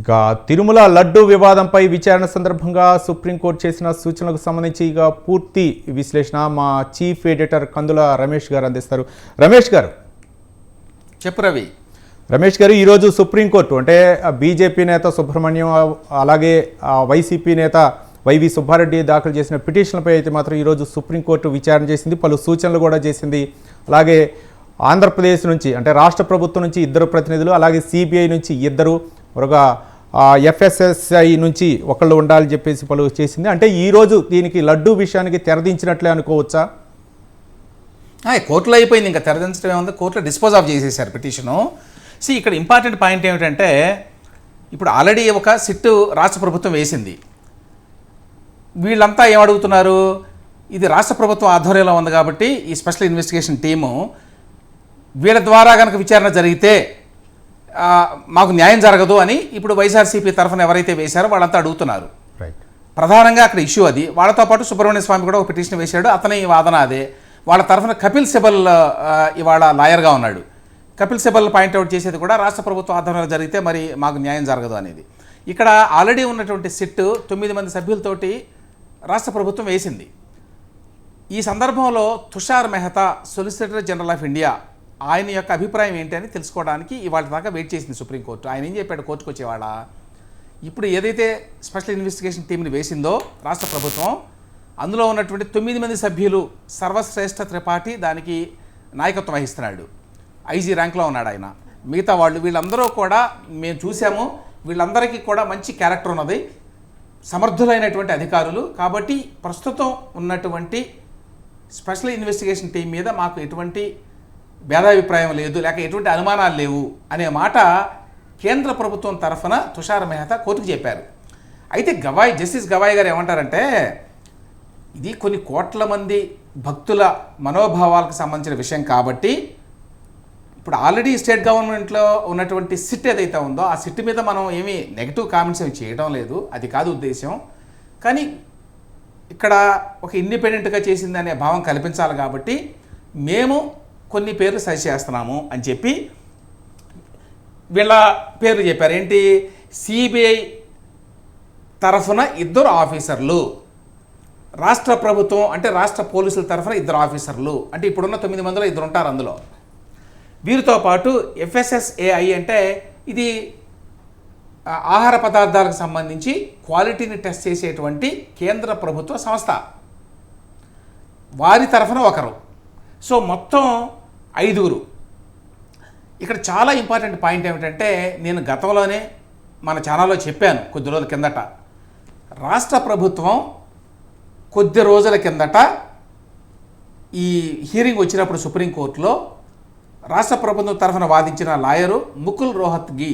ఇక తిరుమల లడ్డు వివాదంపై విచారణ సందర్భంగా సుప్రీంకోర్టు చేసిన సూచనలకు సంబంధించి ఇక పూర్తి విశ్లేషణ మా చీఫ్ ఎడిటర్ కందుల రమేష్ గారు అందిస్తారు. రమేష్ గారు. చెప్పు రవి. రమేష్ గారు ఈరోజు సుప్రీంకోర్టు అంటే బీజేపీ నేత సుబ్రహ్మణ్యం అలాగే వైసీపీ నేత వైవి సుబ్బారెడ్డి దాఖలు చేసిన పిటిషన్లపై అయితే మాత్రం ఈరోజు సుప్రీంకోర్టు విచారణ చేసింది. పలు సూచనలు కూడా చేసింది. అలాగే ఆంధ్రప్రదేశ్ నుంచి అంటే రాష్ట్ర ప్రభుత్వం నుంచి ఇద్దరు ప్రతినిధులు అలాగే సిబిఐ నుంచి ఇద్దరు మరొక ఎఫ్ఎస్ఎస్ఐ నుంచి ఒకళ్ళు ఉండాలని చెప్పేసి పలు చేసింది. అంటే ఈరోజు దీనికి లడ్డూ విషయానికి తెరదించినట్లే అనుకోవచ్చా? ఆ, కోర్టులో అయిపోయింది. ఇంకా తెరదించడం ఏముంది? కోర్టులో డిస్పోజ్ ఆఫ్ చేసేసారు పిటిషను. సి ఇక్కడ ఇంపార్టెంట్ పాయింట్ ఏమిటంటే ఇప్పుడు ఆల్రెడీ ఒక సిట్టు రాష్ట్ర ప్రభుత్వం వేసింది. వీళ్ళంతా ఏమడుగుతున్నారు? ఇది రాష్ట్ర ప్రభుత్వం ఆధ్వర్యంలో ఉంది కాబట్టి ఈ స్పెషల్ ఇన్వెస్టిగేషన్ టీము వీళ్ళ ద్వారా కనుక విచారణ జరిగితే మాకు న్యాయం జరగదు అని ఇప్పుడు వైఎస్ఆర్సీపీ తరఫున ఎవరైతే వేశారో వాళ్ళంతా అడుగుతున్నారు. రైట్ ప్రధానంగా అక్కడ ఇష్యూ అది. వాళ్ళతో పాటు సుబ్రహ్మణ్య స్వామి కూడా ఒక పిటిషన్ వేశాడు. అతని వాదన అదే. వాళ్ళ తరఫున కపిల్ సిబల్ ఇవాళ లాయర్గా ఉన్నాడు. కపిల్ సిబల్ పాయింట్అవుట్ చేసేది కూడా రాష్ట్ర ప్రభుత్వ ఆధ్వర్యంలో జరిగితే మరి మాకు న్యాయం జరగదు అనేది. ఇక్కడ ఆల్రెడీ ఉన్నటువంటి సిట్ తొమ్మిది మంది సభ్యులతోటి రాష్ట్ర ప్రభుత్వం వేసింది. ఈ సందర్భంలో Tushar Mehta solicitor general of India ఆయన యొక్క అభిప్రాయం ఏంటి అని తెలుసుకోవడానికి ఇవాళ దాకా వెయిట్ చేసింది సుప్రీంకోర్టు ఆయన ఏం చెప్పాడు కోర్టుకు వచ్చేవాళ్ళ? ఇప్పుడు ఏదైతే స్పెషల్ ఇన్వెస్టిగేషన్ టీంని వేసిందో రాష్ట్ర ప్రభుత్వం అందులో ఉన్నటువంటి తొమ్మిది మంది సభ్యులు సర్వశ్రేష్ఠ త్రిపాఠి దానికి నాయకత్వం వహిస్తున్నాడు. ఐజీ ర్యాంక్లో ఉన్నాడు ఆయన. మిగతా వాళ్ళు వీళ్ళందరూ కూడా మేము చూసాము. వీళ్ళందరికీ కూడా మంచి క్యారెక్టర్ ఉన్నది. సమర్థులైనటువంటి అధికారులు. కాబట్టి ప్రస్తుతం ఉన్నటువంటి స్పెషల్ ఇన్వెస్టిగేషన్ టీం మీద మాకు ఎటువంటి భేదాభిప్రాయం లేదు లేక ఎటువంటి అనుమానాలు లేవు అనే మాట కేంద్ర ప్రభుత్వం తరఫున తుషార్ మెహతా కోర్టుకు చెప్పారు. అయితే గవాయ్ జస్టిస్ గవాయ్ గారు ఏమంటారంటే ఇది కొన్ని కోట్ల మంది భక్తుల మనోభావాలకు సంబంధించిన విషయం కాబట్టి ఇప్పుడు ఆల్రెడీ స్టేట్ గవర్నమెంట్లో ఉన్నటువంటి సిట్ ఏదైతే ఉందో ఆ సిట్ మీద మనం ఏమీ నెగిటివ్ కామెంట్స్ ఏమి చేయడం లేదు అది కాదు ఉద్దేశం కానీ ఇక్కడ ఒక ఇండిపెండెంట్గా చేసిందనే భావం కల్పించాలి కాబట్టి మేము కొన్ని పేర్లు సజెస్ట్ చేస్తున్నాము అని చెప్పి వీళ్ళ పేర్లు చెప్పారు. ఏంటి? సిబిఐ తరఫున ఇద్దరు ఆఫీసర్లు రాష్ట్ర ప్రభుత్వం అంటే రాష్ట్ర పోలీసుల తరఫున ఇద్దరు ఆఫీసర్లు అంటే ఇప్పుడున్న తొమ్మిది మందిలో ఇద్దరు ఉంటారు అందులో. వీరితో పాటు ఎఫ్ఎస్ఎస్ఏఐ అంటే ఇది ఆహార పదార్థాలకు సంబంధించి క్వాలిటీని టెస్ట్ చేసేటువంటి కేంద్ర ప్రభుత్వ సంస్థ. వారి తరఫున ఒకరు. సో మొత్తం ఐదుగురు. ఇక్కడ చాలా ఇంపార్టెంట్ పాయింట్ ఏమిటంటే నేను గతంలోనే మన ఛానల్లో చెప్పాను కొద్ది రోజుల కిందట. రాష్ట్ర ప్రభుత్వం కొద్ది రోజుల కిందట ఈ హీరింగ్ వచ్చినప్పుడు సుప్రీంకోర్టులో రాష్ట్ర ప్రభుత్వం తరఫున వాదించిన లాయరు ముకుల్ రోహత్గి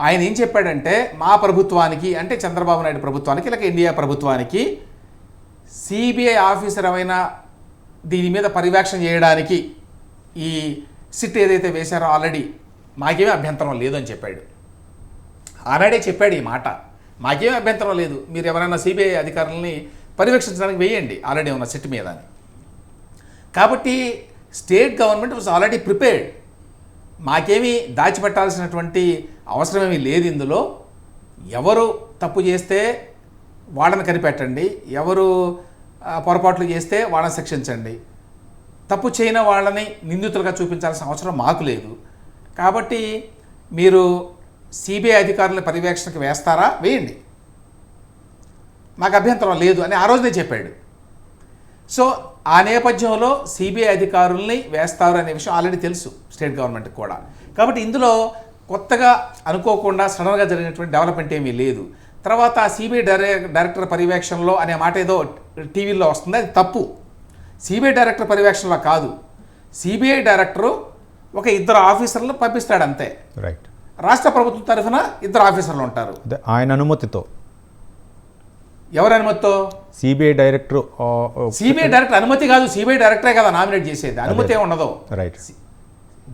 ఆయన ఏం చెప్పాడంటే మా ప్రభుత్వానికి అంటే చంద్రబాబు నాయుడు ప్రభుత్వానికి లేక ఇండియా ప్రభుత్వానికి సిబిఐ ఆఫీసర్ ఏమైనా దీని మీద పర్యవేక్షణ చేయడానికి ఈ సిట్ ఏదైతే వేశారో ఆల్రెడీ మాకేమీ అభ్యంతరం లేదు అని చెప్పాడు. ఆనాడే చెప్పాడు ఈ మాట. మాకేమీ అభ్యంతరం లేదు. మీరు ఎవరైనా సిబిఐ అధికారులని పర్యవేక్షించడానికి వేయండి ఆల్రెడీ ఉన్న సిట్ మీద అని. కాబట్టి state government was already prepared. మాకేమీ దాచిపెట్టాల్సినటువంటి అవసరమేమీ లేదు ఇందులో. ఎవరు తప్పు చేస్తే వాళ్ళని కనిపెట్టండి. ఎవరు పొరపాట్లు చేస్తే వాళ్ళని శిక్షించండి. తప్పు చేయని వాళ్ళని నిందితులుగా చూపించాల్సిన అవసరం మాకు లేదు. కాబట్టి మీరు సిబిఐ అధికారుల పర్యవేక్షణకు వేస్తారా? వేయండి. మాకు అభ్యంతరం లేదు అని ఆ రోజునే చెప్పాడు. సో ఆ నేపథ్యంలో సిబిఐ అధికారుల్ని వేస్తారు అనే విషయం ఆల్రెడీ తెలుసు స్టేట్ గవర్నమెంట్కి కూడా. కాబట్టి ఇందులో కొత్తగా అనుకోకుండా సడన్గా జరిగినటువంటి డెవలప్మెంట్ ఏమీ లేదు. తర్వాత సిబిఐ డైరెక్టర్ పర్యవేక్షణలో అనే మాట ఏదో టీవీలో వస్తుంది. అది తప్పు. సిబిఐ డైరెక్టర్ పర్యవేక్షణలో కాదు. సిబిఐ డైరెక్టరు ఒక ఇద్దరు ఆఫీసర్లు పంపిస్తాడు అంతే. రైట్ రాష్ట్ర ప్రభుత్వం తరఫున ఇద్దరు ఆఫీసర్లు ఉంటారు. ఆయన అనుమతితో. ఎవరి అనుమతితో? సిబిఐ డైరెక్టర్ సిబిఐ డైరెక్టర్ అనుమతి కాదు సిబిఐ డైరెక్టరే కదా నామినేట్ చేసేది. అనుమతి ఏమి ఉండదు. Right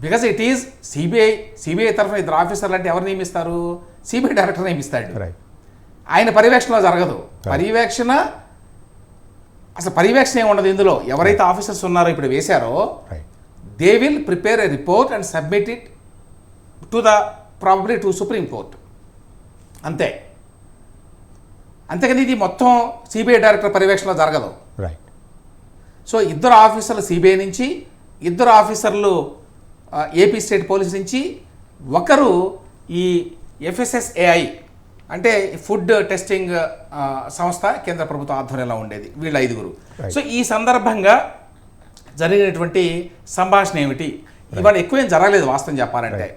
because it is CBI CBI తరఫున ఇద్దరు ఆఫీసర్లు అంటే ఎవరు నియమిస్తారు? CBI director నియమిస్తాడు. రైట్ ఆయన పర్యవేక్షణలో జరగదు. పర్యవేక్షణ అసలు పర్యవేక్షణ ఏమి ఉండదు ఇందులో. ఎవరైతే ఆఫీసర్స్ ఉన్నారో ఇప్పుడు వేశారో right they will prepare a report and submit it to the probably to supreme court అంతే. అంతేకాని ఇది మొత్తం సిబిఐ డైరెక్టర్ పర్యవేక్షణలో జరగదు. రైట్ సో ఇద్దరు ఆఫీసర్లు సిబిఐ నుంచి ఇద్దరు ఆఫీసర్లు ఏపీ స్టేట్ పోలీస్ నుంచి ఒకరు ఈ ఎఫ్ఎస్ఎస్ఏఐ అంటే ఫుడ్ టెస్టింగ్ సంస్థ కేంద్ర ప్రభుత్వ ఆధ్వర్యంలో ఉండేది వీళ్ళ ఐదుగురు. సో ఈ సందర్భంగా జరిగినటువంటి సంభాషణ ఏమిటి? ఇవాళ ఎక్కువేం జరగలేదు వాస్తవం చెప్పాలంటే.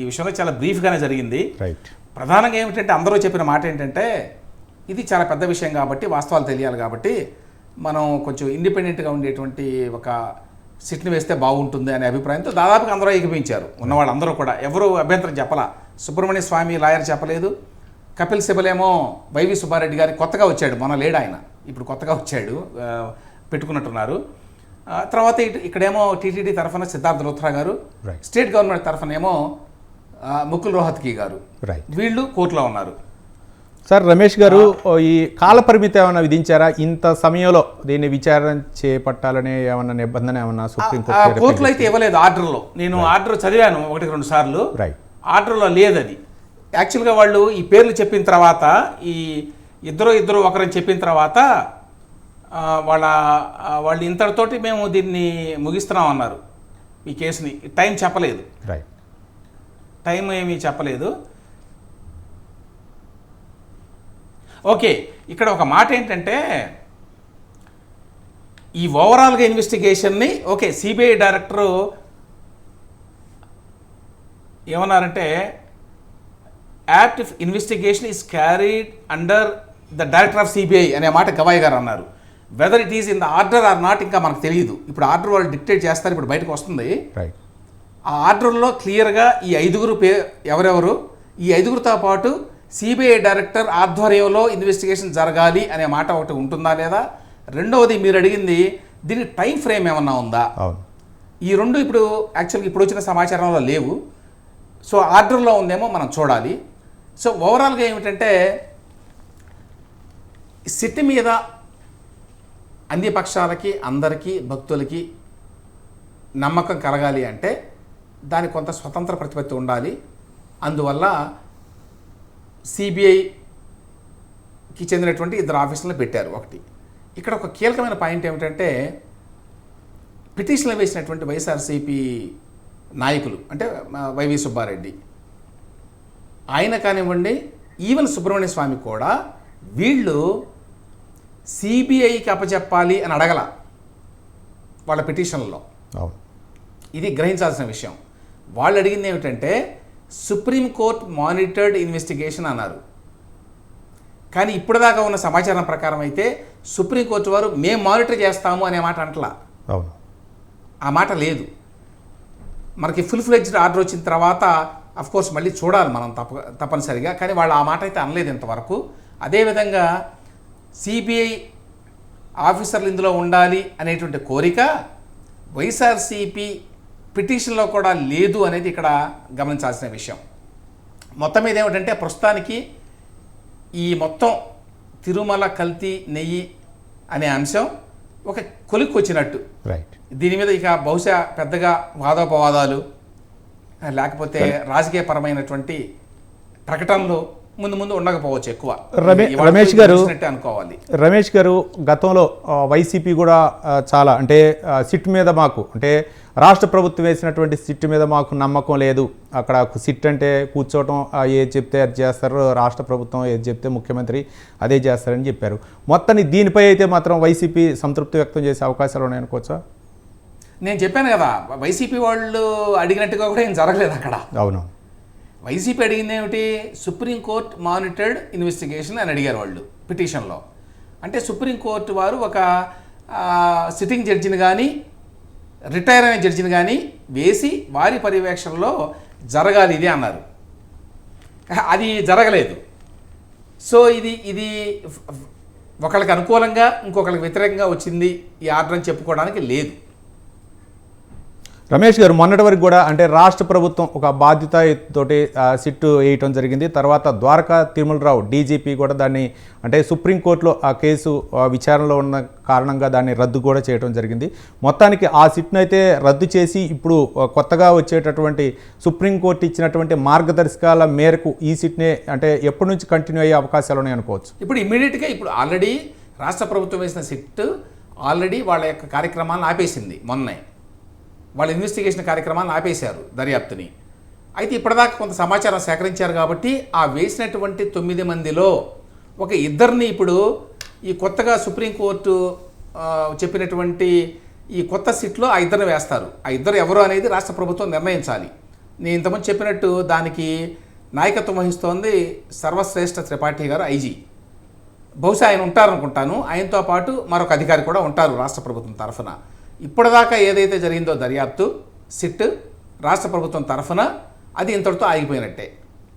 ఈ విషయంలో చాలా బ్రీఫ్గానే జరిగింది. ప్రధానంగా ఏమిటంటే అందరూ చెప్పిన మాట ఏంటంటే ఇది చాలా పెద్ద విషయం కాబట్టి వాస్తవాలు తెలియాలి కాబట్టి మనం కొంచెం ఇండిపెండెంట్గా ఉండేటువంటి ఒక సిట్ని వేస్తే బాగుంటుంది అనే అభిప్రాయంతో దాదాపుగా అందరూ ఏకపించారు. ఉన్నవాళ్ళందరూ కూడా. ఎవరు అభ్యంతరం చెప్పలా? సుబ్రహ్మణ్య స్వామి లాయర్ చెప్పలేదు. కపిల్ సిబల్ ఏమో వైవి సుబ్బారెడ్డి గారి కొత్తగా వచ్చాడు. మొన్న లేడు ఆయన. ఇప్పుడు కొత్తగా వచ్చాడు. పెట్టుకున్నట్టున్నారు. తర్వాత ఇటు ఇక్కడేమో టీటీడీ తరఫున సిద్ధార్థ లుథ్రా గారు. స్టేట్ గవర్నమెంట్ తరఫునేమో ఆ, ముకుల్ రోహత్కి గారు. వీళ్ళు కోర్టులో ఉన్నారు. సార్ రమేష్ గారు ఈ కాల పరిమితి ఏమైనా విధించారా? ఇంత సమయంలో దీన్ని విచారణ చేపట్టాలనే ఏమన్నా నిబంధన ఏమన్నా సుప్రీంకోర్టు కోర్టులో అయితే ఇవ్వలేదు ఆర్డర్లో. నేను ఆర్డర్ చదివాను ఒకటి రెండు సార్లు. ఆర్డర్లో లేదది. యాక్చువల్గా వాళ్ళు ఈ పేర్లు చెప్పిన తర్వాత ఈ ఇద్దరు ఇద్దరు ఒకరని చెప్పిన తర్వాత వాళ్ళ వాళ్ళు ఇంతటితోటి మేము దీన్ని ముగిస్తున్నాం అన్నారు. ఈ కేసుని. టైం చెప్పలేదు. రైట్ టైం ఏమీ చెప్పలేదు. ఓకే ఇక్కడ ఒక మాట ఏంటంటే ఈ ఓవరాల్గా ఇన్వెస్టిగేషన్ని ఓకే సిబిఐ డైరెక్టరు ఏమన్నారంటే act investigation is carried under the director of CBI అనే మాట గవాయ్ గారు అన్నారు. Whether it is in the order or not ఇంకా మనకు తెలియదు. ఇప్పుడు ఆర్డర్ వాళ్ళు డిక్టేట్ చేస్తారు ఇప్పుడు బయటకు వస్తుంది. ఆ ఆర్డర్లో క్లియర్గా ఈ ఐదుగురు పే ఎవరెవరు? ఈ ఐదుగురితో పాటు సిబిఐ డైరెక్టర్ ఆధ్వర్యంలో ఇన్వెస్టిగేషన్ జరగాలి అనే మాట ఒకటి ఉంటుందా లేదా? రెండవది మీరు అడిగింది దీనికి టైం ఫ్రేమ్ ఏమన్నా ఉందా? ఈ రెండు ఇప్పుడు యాక్చువల్గా ఇప్పుడు వచ్చిన సమాచారంలో లేవు. సో ఆర్డర్లో ఉందేమో మనం చూడాలి. సో ఓవరాల్గా ఏమిటంటే సిట్ మీద అన్ని పక్షాలకి అందరికీ భక్తులకి నమ్మకం కలగాలి అంటే దానికి కొంత స్వతంత్ర ప్రతిపత్తి ఉండాలి. అందువల్ల సిబిఐకి చెందినటువంటి ఇద్దరు ఆఫీసులను పెట్టారు ఒకటి. ఇక్కడ ఒక కీలకమైన పాయింట్ ఏమిటంటే పిటిషన్లు వేసినటువంటి వైఎస్ఆర్సీపీ నాయకులు అంటే వైవి సుబ్బారెడ్డి ఆయన కానివ్వండి ఈవెన్ సుబ్రహ్మణ్య స్వామి కూడా వీళ్ళు సిబిఐకి అప్పచెప్పాలి అని అడగల వాళ్ళ పిటిషన్లలో అవును. ఇది గ్రహించాల్సిన విషయం. వాళ్ళు అడిగింది ఏమిటంటే సుప్రీంకోర్టు మానిటర్డ్ ఇన్వెస్టిగేషన్ అన్నారు. కానీ ఇప్పటిదాకా ఉన్న సమాచారం ప్రకారం అయితే సుప్రీంకోర్టు వారు మేము మానిటర్ చేస్తాము అనే మాట అంటలా. ఆ మాట లేదు. మనకి ఫుల్ ఫ్లెడ్జ్డ్ ఆర్డర్ వచ్చిన తర్వాత కోర్స్ మళ్ళీ చూడాలి మనం తప్ప తప్పనిసరిగా. కానీ వాళ్ళు ఆ మాట అయితే అనలేదు ఇంతవరకు. అదేవిధంగా సిబిఐ ఆఫీసర్లు ఇందులో ఉండాలి అనేటువంటి కోరిక వైఎస్ఆర్సిపి పిటిషన్లో కూడా లేదు అనేది ఇక్కడ గమనించాల్సిన విషయం. మొత్తం మీద ఏమిటంటే ప్రస్తుతానికి ఈ మొత్తం తిరుమల కల్తీ నెయ్యి అనే అంశం ఒక కొలిక్కి వచ్చినట్టు రైట్ దీని మీద ఇక బహుశా పెద్దగా వాదోపవాదాలు లేకపోతే రాజకీయపరమైనటువంటి ప్రకటనలు ముందు ముందు ఉండకపోవచ్చు ఎక్కువ. రమేష్ గారు- అనుకోవాలి. రమేష్ గారు గతంలో వైసీపీ కూడా చాలా అంటే సిట్ మీద మాకు అంటే రాష్ట్ర ప్రభుత్వం వేసినటువంటి సిట్ మీద మాకు నమ్మకం లేదు. అక్కడ సిట్ అంటే కూర్చోవటం ఏది చెప్తే అది చేస్తారు రాష్ట్ర ప్రభుత్వం ఏది చెప్తే ముఖ్యమంత్రి అదే చేస్తారని చెప్పారు. మొత్తాన్ని దీనిపై అయితే మాత్రం వైసీపీ సంతృప్తి వ్యక్తం చేసే అవకాశాలు ఉన్నాయనుకోవచ్చా? నేను చెప్పాను కదా వైసీపీ వాళ్ళు అడిగినట్టుగా కూడా ఏం జరగలేదు అక్కడ. అవును. వైసీపీ అడిగింది ఏమిటి? సుప్రీంకోర్టు మానిటర్డ్ ఇన్వెస్టిగేషన్ అని అడిగారు వాళ్ళు పిటిషన్లో. అంటే సుప్రీంకోర్టు వారు ఒక సిట్టింగ్ జడ్జిని కానీ రిటైర్ అయిన జడ్జిని కానీ వేసి వారి పర్యవేక్షణలో జరగాలి ఇది అన్నారు. అది జరగలేదు. సో ఇది ఇది ఒకళ్ళకి అనుకూలంగా ఇంకొకళ్ళకి వ్యతిరేకంగా వచ్చింది ఈ ఆర్డర్ అని చెప్పుకోవడానికి లేదు. రమేష్ గారు మొన్నటి వరకు కూడా అంటే రాష్ట్ర ప్రభుత్వం ఒక బాధ్యత తోటి సిట్టు వేయటం జరిగింది. తర్వాత ద్వారకా తిరుమలరావు డీజీపీ కూడా దాన్ని అంటే సుప్రీంకోర్టులో ఆ కేసు విచారణలో ఉన్న కారణంగా దాన్ని రద్దు కూడా చేయడం జరిగింది. మొత్తానికి ఆ సిట్ను అయితే రద్దు చేసి ఇప్పుడు కొత్తగా వచ్చేటటువంటి సుప్రీంకోర్టు ఇచ్చినటువంటి మార్గదర్శకాల మేరకు ఈ సిట్నే అంటే ఎప్పటి నుంచి కంటిన్యూ అయ్యే అవకాశాలు ఉన్నాయి అనుకోవచ్చు? ఇప్పుడు ఇమీడియట్గా ఇప్పుడు ఆల్రెడీ రాష్ట్ర ప్రభుత్వం వేసిన సిట్ ఆల్రెడీ వాళ్ళ యొక్క కార్యక్రమాలను ఆపేసింది మొన్నే. వాళ్ళ ఇన్వెస్టిగేషన్ కార్యక్రమాన్ని ఆపేశారు దర్యాప్తుని. అయితే ఇప్పటిదాకా కొంత సమాచారం సేకరించారు కాబట్టి ఆ వేసినటువంటి తొమ్మిది మందిలో ఒక ఇద్దరిని ఇప్పుడు ఈ కొత్తగా సుప్రీంకోర్టు చెప్పినటువంటి ఈ కొత్త సిట్లో ఆ ఇద్దరిని వేస్తారు. ఆ ఇద్దరు ఎవరు అనేది రాష్ట్ర ప్రభుత్వం నిర్ణయించాలి. నేను ఇంతకుముందు చెప్పినట్టు దానికి నాయకత్వం వహిస్తోంది సర్వశ్రేష్ఠ త్రిపాఠి గారు ఐజీ. బహుశా ఆయన ఉంటారనుకుంటాను. ఆయనతో పాటు మరొక అధికారి కూడా ఉంటారు రాష్ట్ర ప్రభుత్వం తరఫున. ఇప్పటిదాకా ఏదైతే జరిగిందో దర్యాప్తు సిట్ రాష్ట్ర ప్రభుత్వం తరఫున అది ఇంతటితో ఆగిపోయినట్టే.